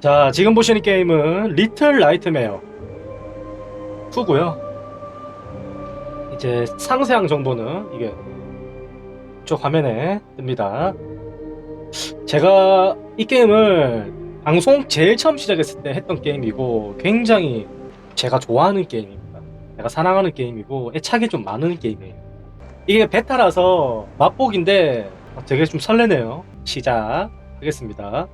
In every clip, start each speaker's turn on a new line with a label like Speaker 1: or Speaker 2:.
Speaker 1: 자, 지금 보시는 게임은 리틀 라이트메어 2고요. 이제 상세한 정보는 이게 이쪽 화면에 뜹니다. 제가 이 게임을 방송 제일 처음 시작했을 때 했던 게임이고 굉장히 제가 좋아하는 게임입니다. 제가 사랑하는 게임이고 애착이 좀 많은 게임이에요. 이게 베타라서 맛보기인데 되게 좀 설레네요. 시작하겠습니다.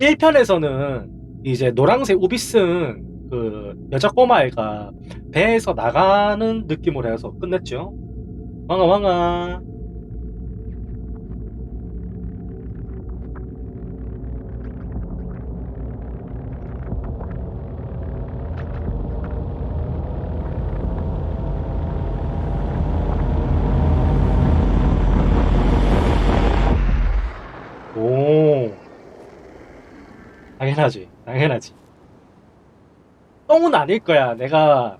Speaker 1: 일편에서는 이제 노란색 우비슨 그 여자 꼬마애가 배에서 나가는 느낌으로 해서 끝냈죠. 왕아 왕아. 오. 당연하지. 당연하지. 똥은 아닐 거야. 내가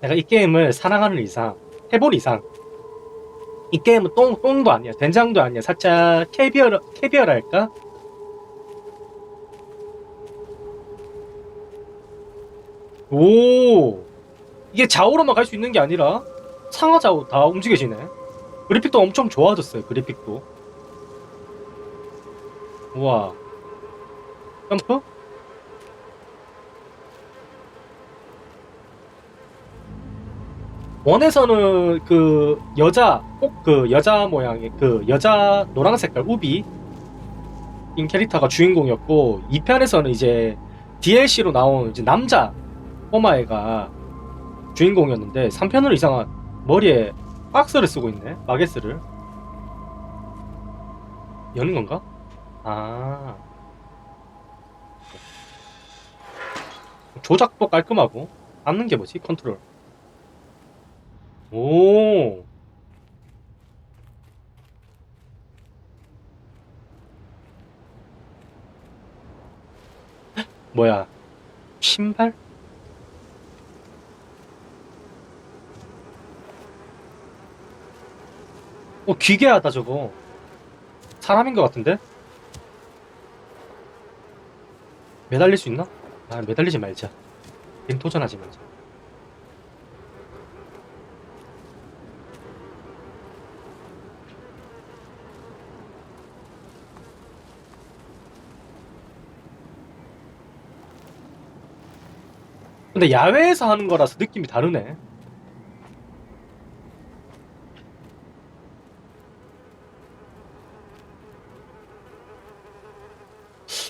Speaker 1: 내가 이 게임을 사랑하는 이상, 해본 이상 이 게임은 똥 똥도 아니야. 된장도 아니야. 살짝 캐비어 캐비어랄까? 오. 이게 좌우로만 갈 수 있는 게 아니라 상하 좌우 다 움직여지네. 그래픽도 엄청 좋아졌어요. 그래픽도. 우와. 점프? 원에서는 그 여자 꼭 그 여자 모양의 그 여자 노란 색깔 우비 인 캐릭터가 주인공이었고 2편에서는 이제 DLC로 나온 이제 남자 꼬마애가 주인공이었는데 3편은 이상한 머리에 박스를 쓰고 있네 바게스를 여는 건가? 아. 조작도 깔끔하고 잡는 게 뭐지? 컨트롤. 오. 헉, 뭐야? 신발? 어, 기괴하다 저거. 사람인 것 같은데? 매달릴 수 있나? 아, 매달리지 말자. 게임 도전하지 말자. 근데 야외에서 하는 거라서 느낌이 다르네.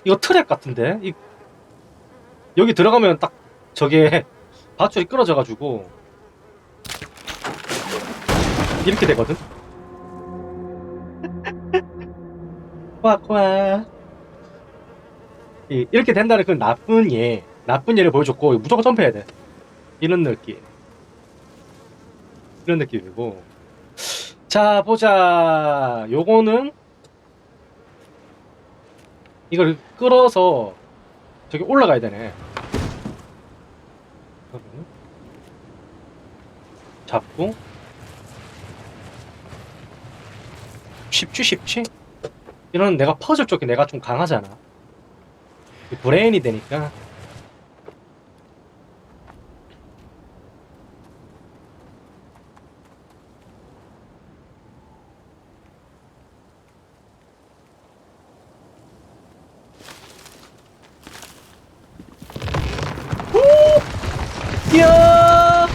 Speaker 1: 이거 트랩 같은데? 이, 여기 들어가면 딱 저게 밧줄이 끊어져가지고 이렇게 되거든? 꽉꽉 이- 이렇게 된다는 그 나쁜 예 나쁜 예를 보여줬고 무조건 점프해야 돼. 이런 느낌. 이런 느낌이고. 자 보자. 요거는 이걸 끌어서 저기 올라가야 되네. 잡고. 쉽지 쉽지 이런 내가 퍼즐 쪽에 내가 좀 강하잖아. 이 브레인이 되니까 오! 이야!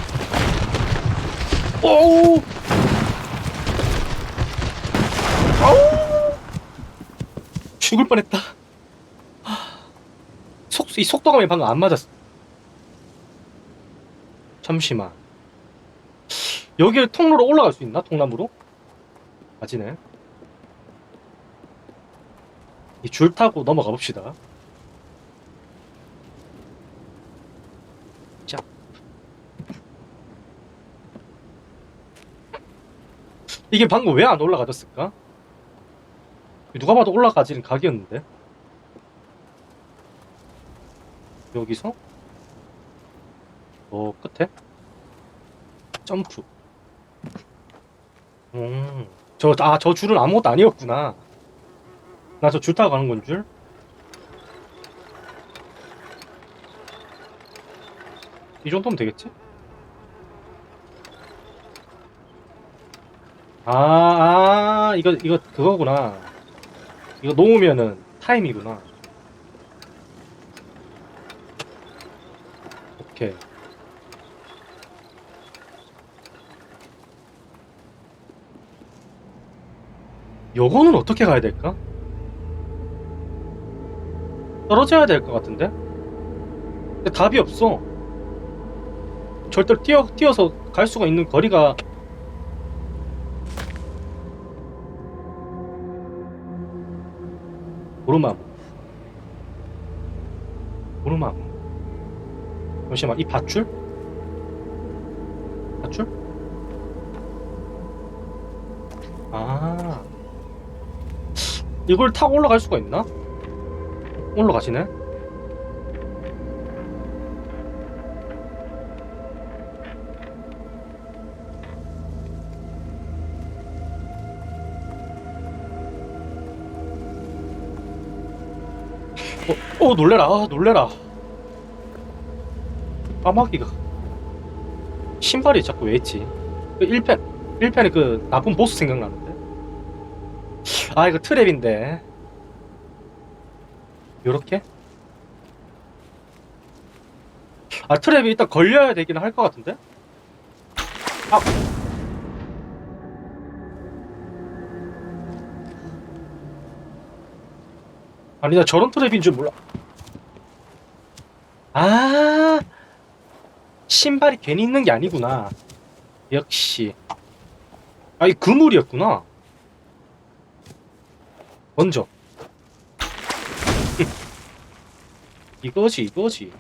Speaker 1: 오우! 아우! 죽을 뻔했다. 속, 이 속도감이 방금 안 맞았어. 잠시만. 여기 통로로 올라갈 수 있나? 통나무로? 맞이네. 이 줄 타고 넘어가 봅시다. 자. 이게 방금 왜 안 올라가졌을까? 누가 봐도 올라가지는 각이었는데 여기서 어 끝에 점프 음저아저 줄은 아무것도 아니었구나 나 저 줄 타고 가는 건 줄? 이 정도면 되겠지? 아, 아, 이거, 이거, 그거구나. 이거 놓으면은 타임이구나. 오케이. 요거는 어떻게 가야 될까? 떨어져야 될 것 같은데? 근데 답이 없어. 절대로 뛰어, 뛰어서 갈 수가 있는 거리가 오르마무 오르마무 잠시만 이 밧줄? 밧줄? 아 이걸 타고 올라갈 수가 있나? 올라가시네? 어, 어 놀래라. 아, 놀래라. 까마귀가. 신발이 자꾸 왜 있지? 그 1편 1편에 그 나쁜 보스 생각나는데? 아 이거 트랩인데. 요렇게? 아 트랩이 일단 걸려야 되긴 할 것 같은데? 아 아니 나 저런 트랩인 줄 몰라. 아 신발이 괜히 있는 게 아니구나. 역시. 아이 그물이었구나. 먼저. 이거지 이거지.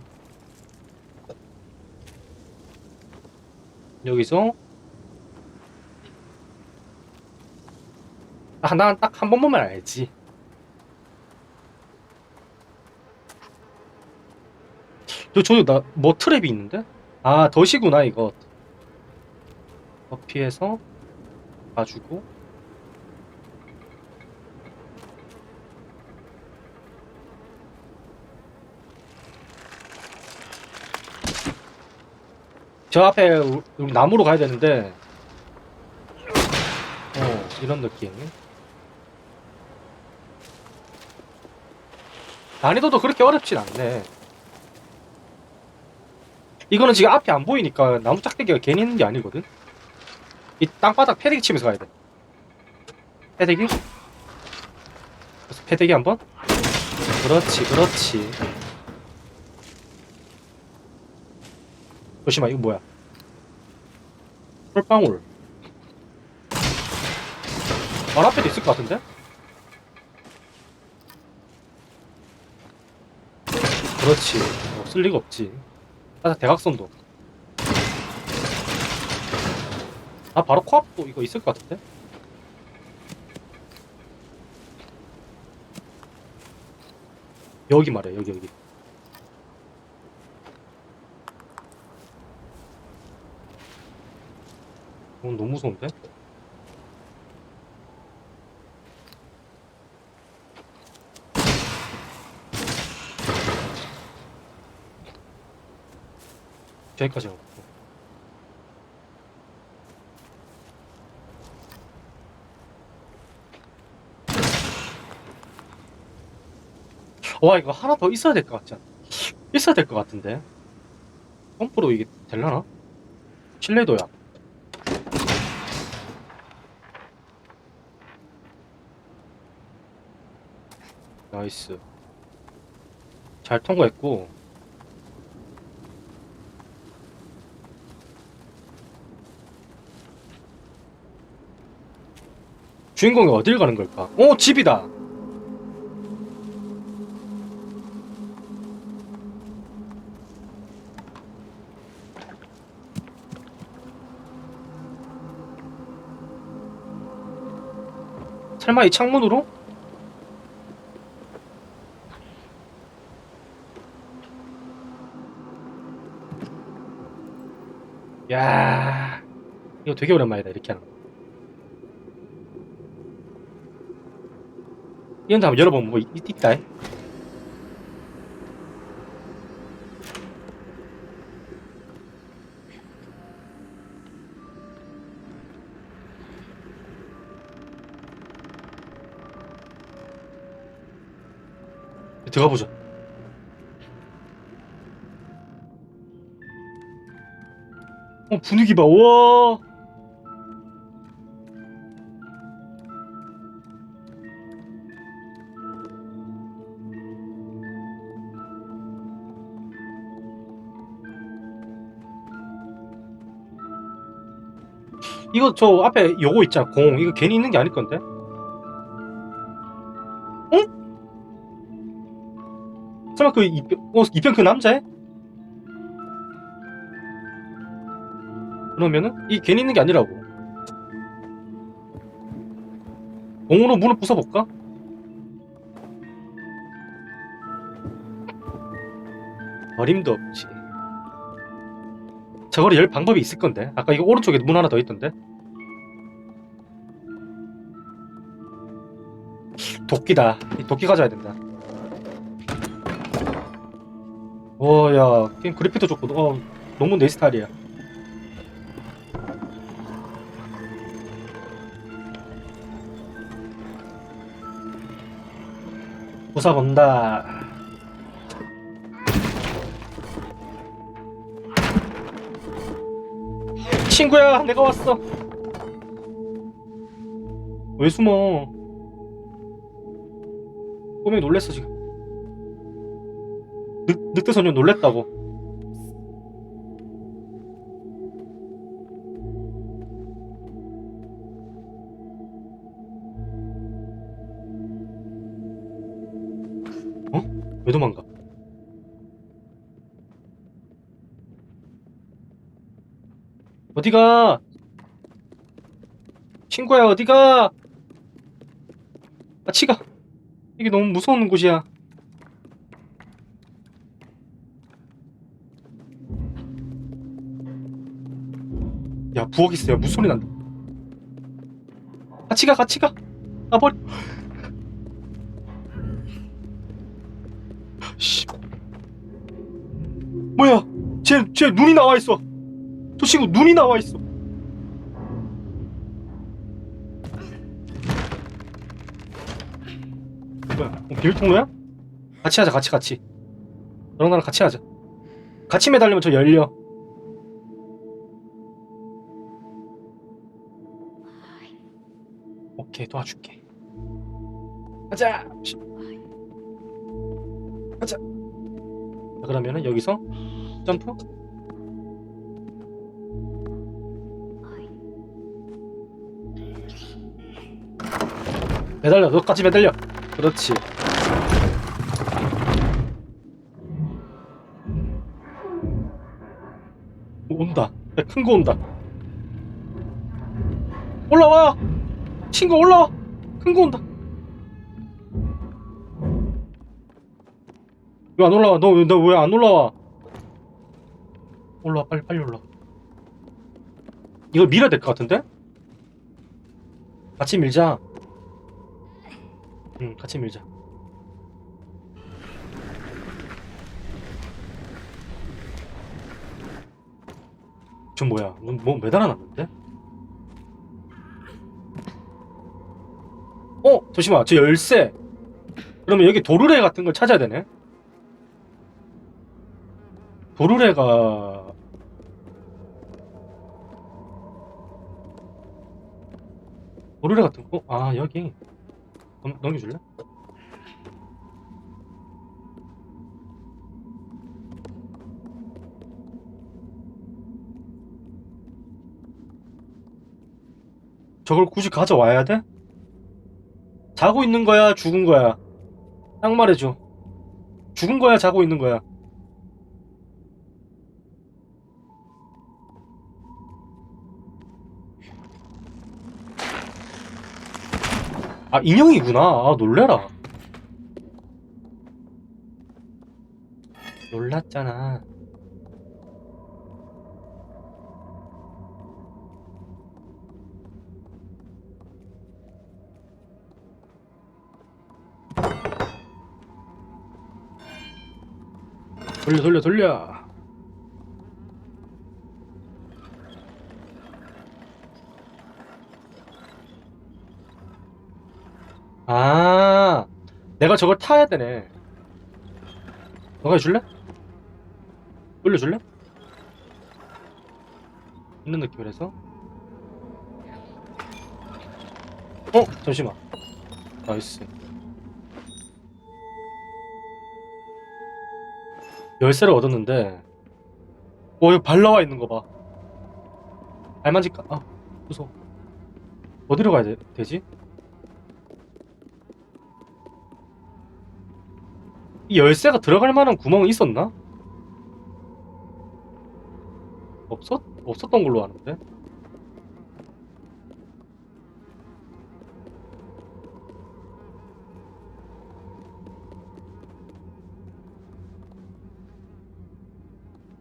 Speaker 1: 여기서. 아, 난 딱 한 번만 알지 저, 저기 나, 뭐 트랩이 있는데? 아, 덫이구나, 이거. 커피에서 봐주고. 저 앞에 우- 나무로 가야 되는데, 어, 이런 느낌. 난이도도 그렇게 어렵진 않네. 이거는 지금 앞이 안 보이니까 나무 짝대기가 괜히 있는 게 아니거든. 이 땅바닥 패대기 치면서 가야 돼. 패대기? 그래서 패대기 한번. 그렇지, 그렇지. 조심하, 이거 뭐야? 솔방울. 말 앞에도 있을 것 같은데? 그렇지. 없을 리가 없지. 아, 대각선도. 아, 바로 코앞도 이거 있을 것 같은데? 여기 말이야, 여기, 여기. 어, 너무 무서운데? 저기까지 가고. 와 이거 하나 더 있어야 될 것 같지 않아? 있어야 될 것 같은데 펌프로 이게 될라나? 신뢰도야 나이스 잘 통과했고 주인공이 어딜 가는 걸까? 오 집이다 설마 이 창문으로? 야 이거 되게 오랜만이다 이렇게 하는 거 이런 데 한번 열어보면 뭐 있, 있다 이. 들어가 보자. 어 분위기 봐. 와. 이거 저 앞에 요거 있잖아 공 이거 괜히 있는 게 아닐 건데 응? 설마 그 이편, 어, 이편 그 남자애? 그러면은 이 괜히 있는 게 아니라고 공으로 문을 부숴볼까? 어림도 없지 저거를 열 방법이 있을 건데. 아까 이거 오른쪽에 문 하나 더 있던데. 도끼다. 이 도끼 가져야 된다. 어야 게임 그래픽도 좋고 어 너무 내 스타일이야. 부숴본다 친구야 내가 왔어. 왜 숨어? 꼬맹이 놀랬어 지금. 늑, 늑대 소년 놀랬다고 어디가? 친구야 어디가? 같이 가. 이게 너무 무서운 곳이야. 야 부엌 있어요. 무슨 소리 난다. 같이 가 같이 가. 아 버리. 씨. 뭐야? 쟤, 쟤 눈이 나와 있어. 저 친구 눈이 나와 있어. 뭐야? 어, 비밀통로야? 같이 하자, 같이, 같이. 너랑 나랑 같이 하자. 같이 매달리면 저 열려. 오케이, 도와줄게. 가자! 씨. 가자! 자, 그러면은 여기서 점프? 매달려, 너까지 매달려. 그렇지. 온다. 큰 거 온다. 올라와! 친구 올라와! 큰 거 온다. 왜 안 올라와? 너 왜 안 올라와? 올라와, 빨리, 빨리 올라와. 이걸 밀어야 될 것 같은데? 같이 밀자. 응, 같이 밀자. 저 뭐야? 뭐, 뭐 매달아놨는데? 어? 잠시만, 저 열쇠. 그러면 여기 도르래 같은 걸 찾아야 되네? 도르래가... 도르래 같은 거? 아, 여기. 넘, 넘겨줄래? 저걸 굳이 가져와야 돼? 자고 있는 거야? 죽은 거야? 딱 말해줘. 죽은 거야? 자고 있는 거야? 아 인형이구나. 아 놀래라. 놀랐잖아. 돌려 돌려 돌려. 아, 내가 저걸 타야 되네. 너가 해줄래? 돌려줄래? 있는 느낌을 해서. 어, 잠시만. 나이스. 열쇠를 얻었는데, 어, 이거 발 나와 있는 거 봐. 발 만질까? 아, 무서워. 어디로 가야 되, 되지? 이 열쇠가 들어갈 만한 구멍이 있었나? 없었? 없었던 걸로 아는데?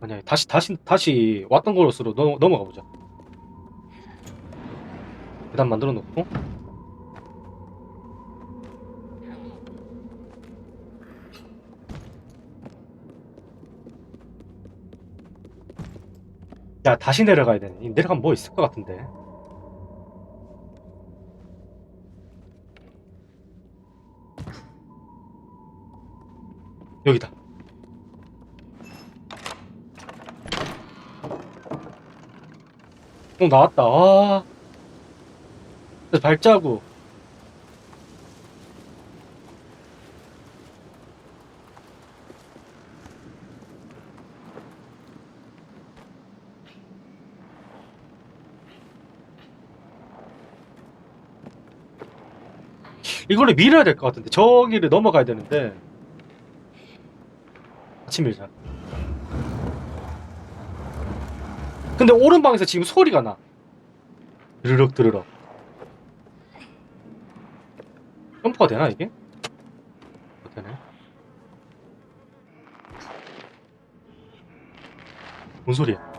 Speaker 1: 아니야 다시 다시 다시 왔던 넘, 넘어가 보자 계단 만들어 놓고 다시 내려가야 되네. 이 내려가면 뭐 있을 것 같은데. 여기다. 어 나왔다. 아. 발자국 이걸로 밀어야 될 것 같은데. 저기를 넘어가야 되는데. 같이 밀자. 근데 오른방에서 지금 소리가 나. 드르륵 드르륵. 점프가 되나 이게? 어, 되네. 뭔 소리야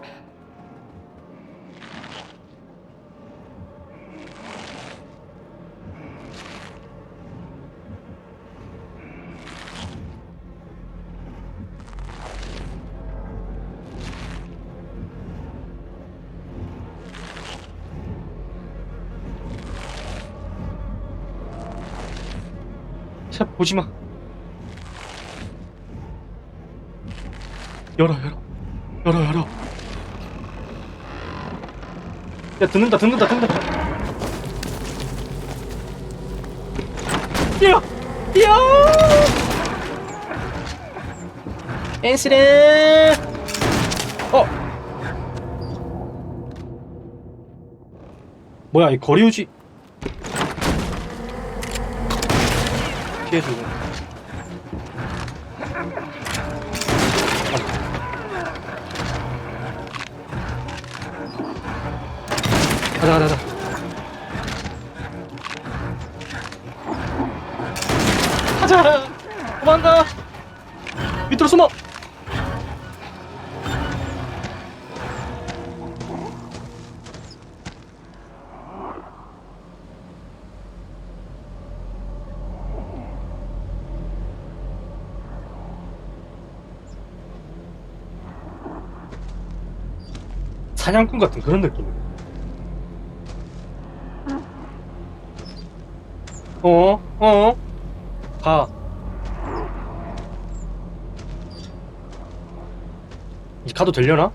Speaker 1: 자 보지마. 열어 열어. 열어 열어. 야 듣는다 듣는다 듣는다. 뛰어! 뛰어! 앤스레! 어. 뭐야 이 거리 유지 피해 사냥꾼 같은 그런 느낌. 어? 어? 가. 이제 가도 되려나?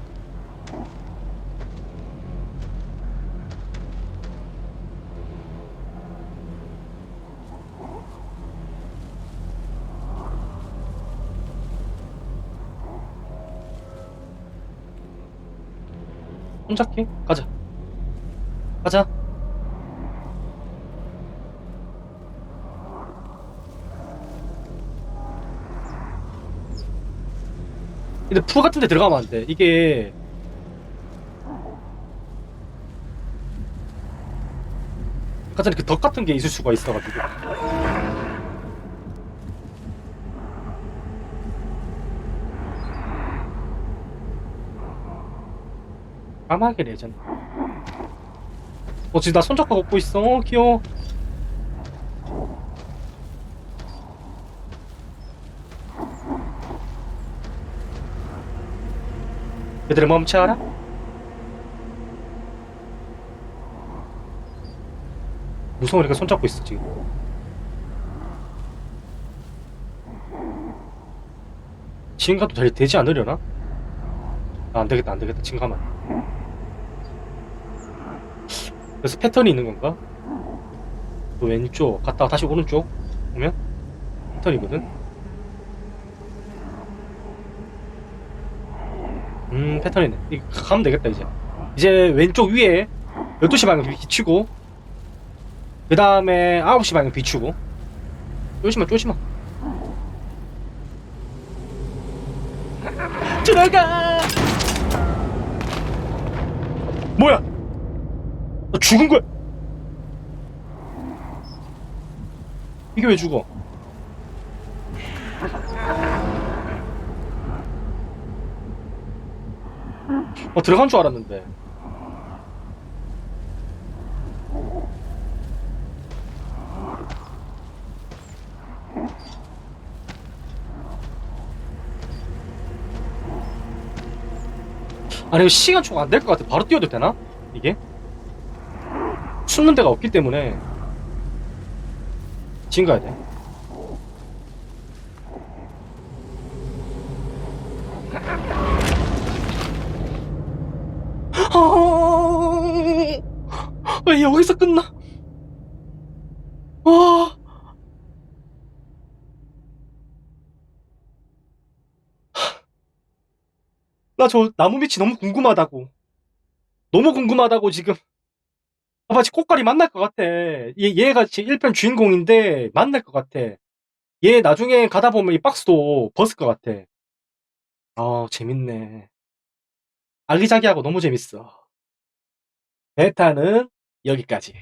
Speaker 1: 손잡기? 가자. 가자. 근데 풀 같은 데 들어가면 안 돼. 이게 전에 그덕 같은 게 있을 수가 있어가지고. 까마귀 레전드. 어, 지금 나 손잡고 걷고 있어. 어, 귀여워. 얘들아 멈춰라. 무서우니까 손잡고 있어 지금. 지금 가도 되, 되지 않으려나? 아, 안 되겠다, 안 되겠다. 지금 가면. 안 돼. 그래서 패턴이 있는 건가? 또 왼쪽 갔다가 다시 오른쪽 오면 패턴이거든. 음, 패턴이네. 이거 가면 되겠다 이제. 이제 왼쪽 위에 12시 방향 비추고 그 다음에 9시 방향 비추고 쫄지마 쫄지마 들어가 뭐야 나 죽은 거야 이게 왜 죽어 어 들어간 줄 알았는데 아니 시간 초과 안될 것 같아 바로 뛰어도 되나? 이게? 숨는 데가 없기 때문에 지금 가야 돼 아, 왜 여기서 끝나? 와. 나 저 나무 밑이 너무 궁금하다고. 너무 궁금하다고 지금. 아, 마치 꽃갈이 만날 것 같아. 얘, 얘가 지금 1편 주인공인데 만날 것 같아. 얘 나중에 가다 보면 이 박스도 벗을 것 같아. 아, 재밌네. 아기자기하고 너무 재밌어. 베타는 여기까지.